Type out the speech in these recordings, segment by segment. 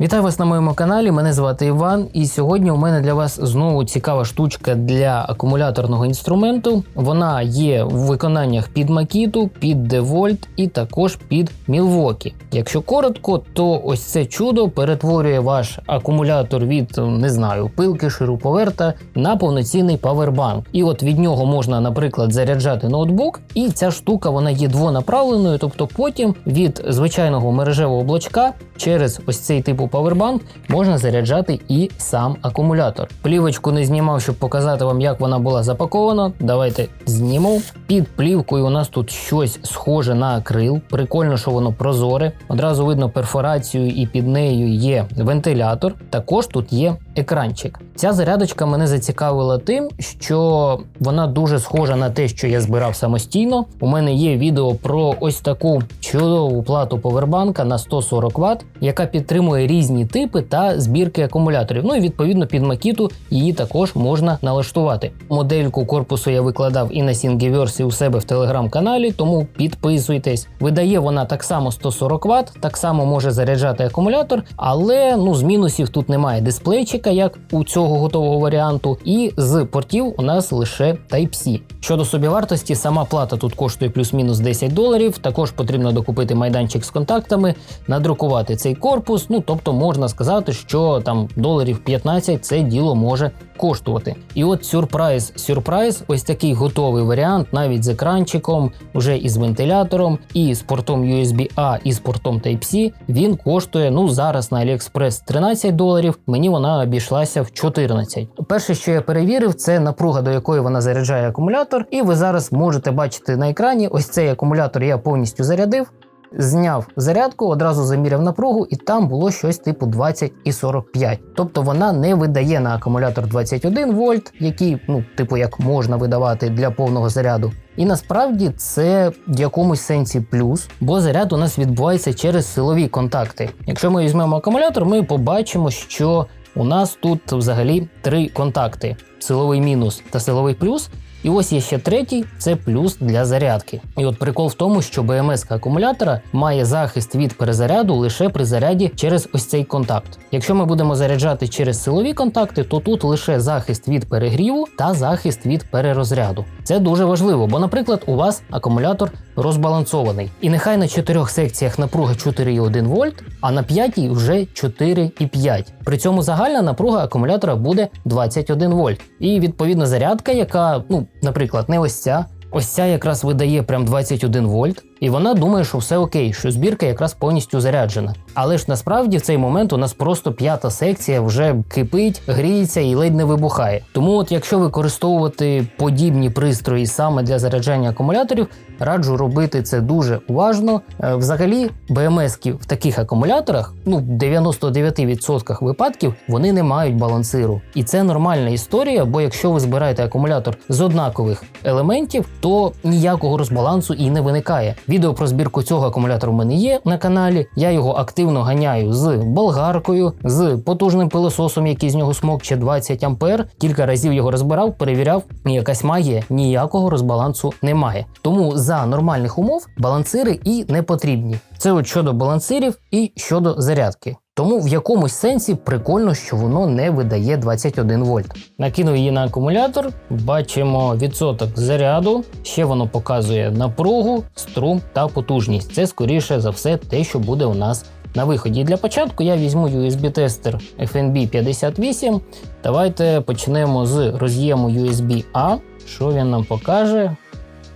Вітаю вас на моєму каналі. Мене звати Іван, і сьогодні у мене для вас знову цікава штучка для акумуляторного інструменту. Вона є в виконаннях під Макіту, під DeWalt і також під Milwaukee. Якщо коротко, то ось це чудо перетворює ваш акумулятор від не знаю пилки, шируповерта на повноцінний павербанк. І от від нього можна, наприклад, заряджати ноутбук, і ця штука вона є двонаправленою, тобто потім від звичайного мережевого блочка через ось цей типу павербанк можна заряджати і сам акумулятор. Плівочку не знімав, щоб показати вам, як вона була запакована. Давайте зніму. Під плівкою у нас тут щось схоже на акрил. Прикольно, що воно прозоре. Одразу видно перфорацію, і під нею є вентилятор. Також тут є екранчик. Ця зарядочка мене зацікавила тим, що вона дуже схожа на те, що я збирав самостійно. У мене є відео про ось таку чудову плату повербанка на 140 Вт, яка підтримує різні типи та збірки акумуляторів. Ну і відповідно під макіту її також можна налаштувати. Модельку корпусу я викладав і на Сінгіверсі у себе в телеграм-каналі, тому підписуйтесь. Видає вона так само 140 Вт, так само може заряджати акумулятор, але ну з мінусів тут немає дисплейчика, як у цього готового варіанту, і з портів у нас лише Type-C. Щодо собівартості, сама плата тут коштує плюс-мінус 10 доларів. Також потрібно докупити майданчик з контактами, надрукувати цей корпус. Ну тобто можна сказати, що там доларів 15 це діло може коштувати. І от сюрприз, сюрприз, ось такий готовий варіант, навіть з екранчиком, вже із вентилятором, і з портом USB-A, і з портом Type-C. Він коштує ну зараз на AliExpress 13 доларів. Мені вона обійшлася в 14. Перше, що я перевірив, це напруга, до якої вона заряджає акумулятор. І ви зараз можете бачити на екрані, ось цей акумулятор я повністю зарядив. Зняв зарядку, одразу заміряв напругу, і там було щось типу 20 і 45. Тобто вона не видає на акумулятор 21 вольт, який, ну, типу, як можна видавати для повного заряду. І насправді це в якомусь сенсі плюс, бо заряд у нас відбувається через силові контакти. Якщо ми візьмемо акумулятор, ми побачимо, що у нас тут взагалі три контакти: силовий мінус та силовий плюс. І ось є ще третій це плюс для зарядки. І от прикол в тому, що БМС акумулятора має захист від перезаряду лише при заряді через ось цей контакт. Якщо ми будемо заряджати через силові контакти, то тут лише захист від перегріву та захист від перерозряду. Це дуже важливо, бо, наприклад, у вас акумулятор розбалансований. І нехай на чотирьох секціях напруга 4,1 вольт, а на п'ятій вже 4,5. При цьому загальна напруга акумулятора буде 21 вольт. І відповідна зарядка, яка, ну, наприклад, не ось ця. Ось ця якраз видає прям 21 вольт, і вона думає, що все окей, що збірка якраз повністю заряджена. Але ж насправді в цей момент у нас просто п'ята секція вже кипить, гріється і ледь не вибухає. Тому, от якщо використовувати подібні пристрої саме для заряджання акумуляторів, раджу робити це дуже уважно. Е, Взагалі, БМСки в таких акумуляторах, ну в 99% випадків, вони не мають балансиру. І це нормальна історія, бо якщо ви збираєте акумулятор з однакових елементів, то ніякого розбалансу і не виникає. Відео про збірку цього акумулятора в мене є на каналі. Я його активно ганяю з болгаркою, з потужним пилососом, який з нього смокче 20 ампер. Кілька разів його розбирав, перевіряв. Якась магія ніякого розбалансу немає. Тому за нормальних умов балансири і не потрібні. Це от щодо балансирів і щодо зарядки. Тому в якомусь сенсі прикольно, що воно не видає 21 вольт. Накинув її на акумулятор, бачимо відсоток заряду, ще воно показує напругу, струм та потужність. Це скоріше за все те, що буде у нас на виході. Для початку я візьму USB-тестер FNB 58. Давайте почнемо з роз'єму USB-A. Що він нам покаже?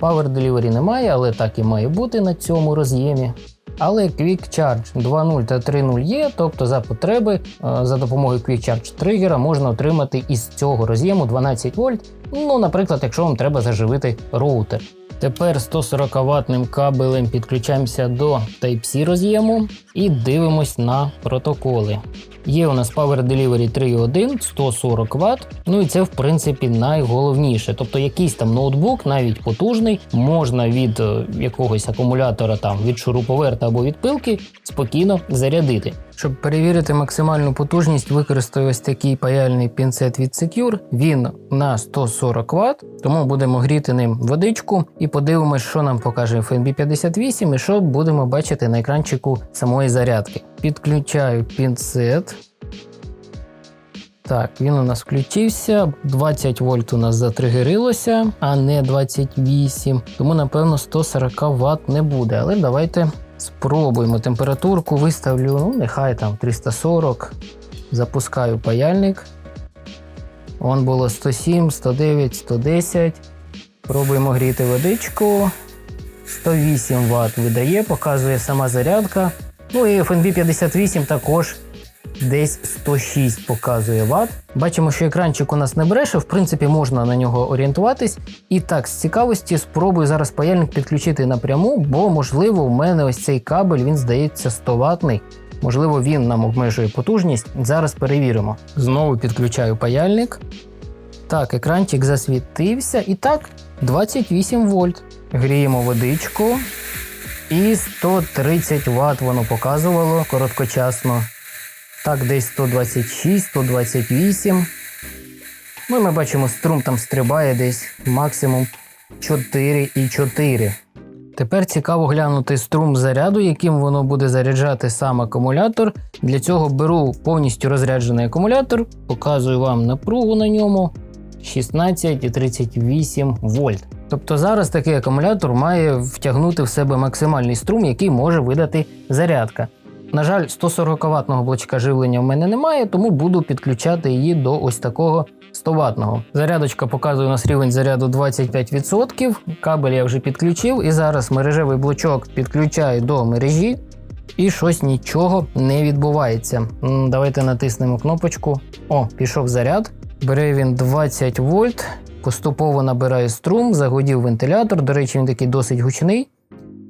Power Delivery немає, але так і має бути на цьому роз'ємі. Але Quick Charge 2.0 та 3.0 є, тобто за потреби е, за допомогою Quick Charge тригера можна отримати із цього роз'єму 12 вольт. Ну, наприклад, якщо вам треба заживити роутер. Тепер 140 ватним кабелем підключаємося до Type-C роз'єму і дивимось на протоколи. Є у нас Power Delivery 3.1, 140 Вт. Ну і це, в принципі, найголовніше. Тобто якийсь там ноутбук, навіть потужний, можна від е, якогось акумулятора, там від шуруповерта або від пилки спокійно зарядити. Щоб перевірити максимальну потужність, використаю ось такий паяльний пінцет від Secure. Він на 140 Вт, тому будемо гріти ним водичку і подивимось, що нам покаже FNB 58 і що будемо бачити на екранчику самої зарядки. Підключаю пінцет. Так, він у нас включився. 20 вольт у нас затригерилося, а не 28. Тому, напевно, 140 Вт не буде. Але давайте спробуємо. Температурку виставлю, ну, нехай там 340. Запускаю паяльник. Вон було 107, 109, 110. Пробуємо гріти водичку. 108 Вт видає, показує сама зарядка. Ну і FNB 58 також десь 106 показує Вт. Бачимо, що екранчик у нас не бреше, в принципі, можна на нього орієнтуватись. І так, з цікавості, спробую зараз паяльник підключити напряму, бо, можливо, у мене ось цей кабель, він здається 100 ватний. Можливо, він нам обмежує потужність. Зараз перевіримо. Знову підключаю паяльник. Так, екранчик засвітився. І так, 28 вольт. Гріємо водичку. І 130 Вт воно показувало короткочасно. Так, десь 126, 128. Ну, ми бачимо, струм там стрибає десь максимум 4,4. Тепер цікаво глянути струм заряду, яким воно буде заряджати сам акумулятор. Для цього беру повністю розряджений акумулятор, показую вам напругу на ньому 16,38 вольт. Тобто зараз такий акумулятор має втягнути в себе максимальний струм, який може видати зарядка. На жаль, 140 ватного блочка живлення в мене немає, тому буду підключати її до ось такого 100 ватного. Зарядочка показує у нас рівень заряду 25%. Кабель я вже підключив, і зараз мережевий блочок підключаю до мережі, і щось нічого не відбувається. Давайте натиснемо кнопочку. О, пішов заряд. Бере він 20 вольт. Поступово набирає струм, загудів вентилятор. До речі, він такий досить гучний.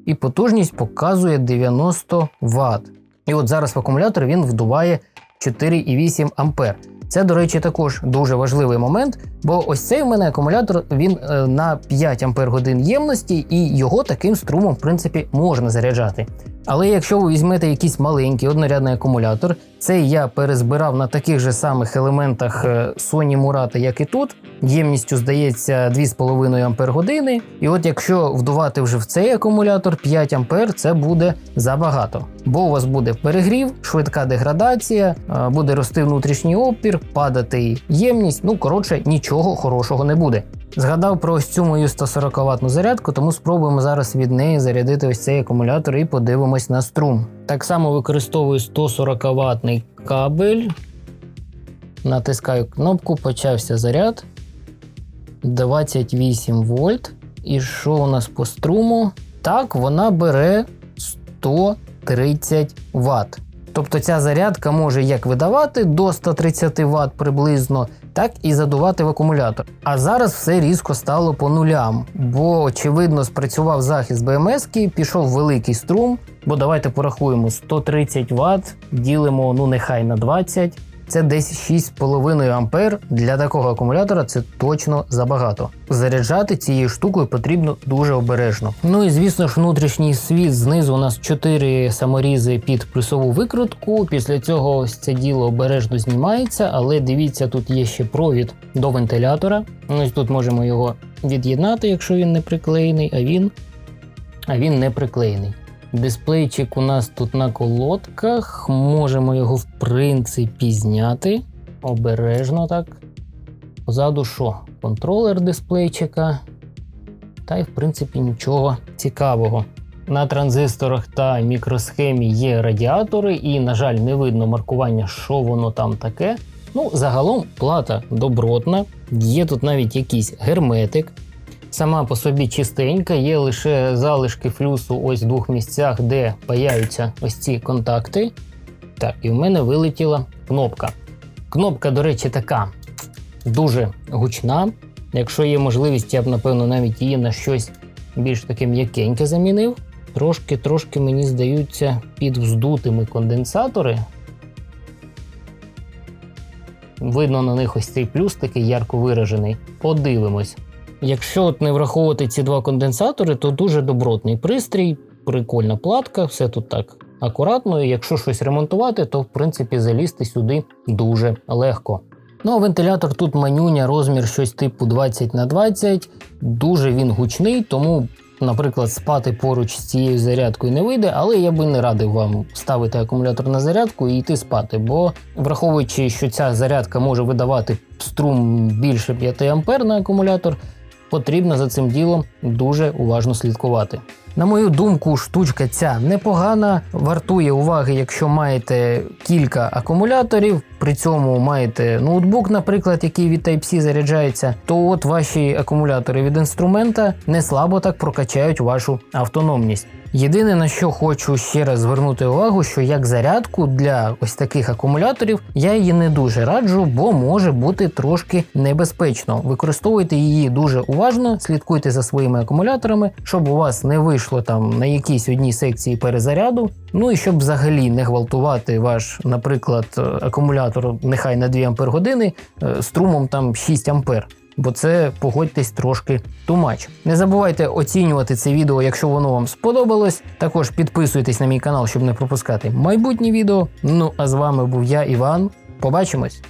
І потужність показує 90 Вт. І от зараз в акумулятор він вдуває 4,8 ампер. Це, до речі, також дуже важливий момент, бо ось цей у мене акумулятор він е, на 5 Ампер годин ємності, і його таким струмом, в принципі, можна заряджати. Але якщо ви візьмете якийсь маленький однорядний акумулятор, цей я перезбирав на таких же самих елементах е, Sony Murata, як і тут. Ємністю здається 2,5 Ампер години. І от якщо вдувати вже в цей акумулятор 5 Ампер, це буде забагато. Бо у вас буде перегрів, швидка деградація, е, буде рости внутрішній опір, падати ємність. Ну коротше, нічого хорошого не буде. Згадав про ось цю мою 140 ватну зарядку, тому спробуємо зараз від неї зарядити ось цей акумулятор і подивимось на струм. Так само використовую 140 ватний кабель. Натискаю кнопку, почався заряд. 28 вольт. І що у нас по струму? Так, вона бере 130 Вт. Тобто ця зарядка може як видавати до 130 Вт приблизно, так і задувати в акумулятор. А зараз все різко стало по нулям, бо очевидно спрацював захист БМС, пішов великий струм. Бо давайте порахуємо 130 Вт, ділимо ну нехай на 20. Це десь 6,5 ампер. Для такого акумулятора це точно забагато. Заряджати цією штукою потрібно дуже обережно. Ну і звісно ж, внутрішній світ знизу у нас 4 саморізи під плюсову викрутку. Після цього ось це діло обережно знімається, але дивіться, тут є ще провід до вентилятора. Ось тут можемо його від'єднати, якщо він не приклеєний, а він, а він не приклеєний. Дисплейчик у нас тут на колодках. Можемо його, в принципі, зняти. Обережно так. Позаду що? Контролер дисплейчика. Та й, в принципі, нічого цікавого. На транзисторах та мікросхемі є радіатори, і, на жаль, не видно маркування, що воно там таке. Ну, загалом плата добротна, є тут навіть якийсь герметик. Сама по собі чистенька, є лише залишки флюсу ось в двох місцях, де паяються ось ці контакти. Так, і в мене вилетіла кнопка. Кнопка, до речі, така дуже гучна. Якщо є можливість, я б, напевно, навіть її на щось більш таке м'якеньке замінив. Трошки-трошки, мені здаються, підвздутими конденсатори. видно на них ось цей плюс такий ярко виражений. Подивимось. Якщо от не враховувати ці два конденсатори, то дуже добротний пристрій, прикольна платка, все тут так акуратно. І якщо щось ремонтувати, то в принципі залізти сюди дуже легко. Ну а вентилятор тут манюня, розмір щось типу 20 на 20 Дуже він гучний, тому, наприклад, спати поруч з цією зарядкою не вийде, але я би не радив вам ставити акумулятор на зарядку і йти спати. Бо враховуючи, що ця зарядка може видавати струм більше 5 А на акумулятор, потрібно за цим ділом дуже уважно слідкувати. На мою думку, штучка ця непогана, вартує уваги, якщо маєте кілька акумуляторів, при цьому маєте ноутбук, наприклад, який від Type-C заряджається, то от ваші акумулятори від інструмента не слабо так прокачають вашу автономність. Єдине на що хочу ще раз звернути увагу, що як зарядку для ось таких акумуляторів я її не дуже раджу, бо може бути трошки небезпечно. Використовуйте її дуже уважно, слідкуйте за своїми акумуляторами, щоб у вас не вийшло там на якійсь одній секції перезаряду. Ну і щоб взагалі не гвалтувати ваш, наприклад, акумулятор нехай на 2 Ампер години е, струмом там 6 Ампер. Бо це погодьтесь трошки тумач. Не забувайте оцінювати це відео, якщо воно вам сподобалось. Також підписуйтесь на мій канал, щоб не пропускати майбутні відео. Ну а з вами був я, Іван. Побачимось!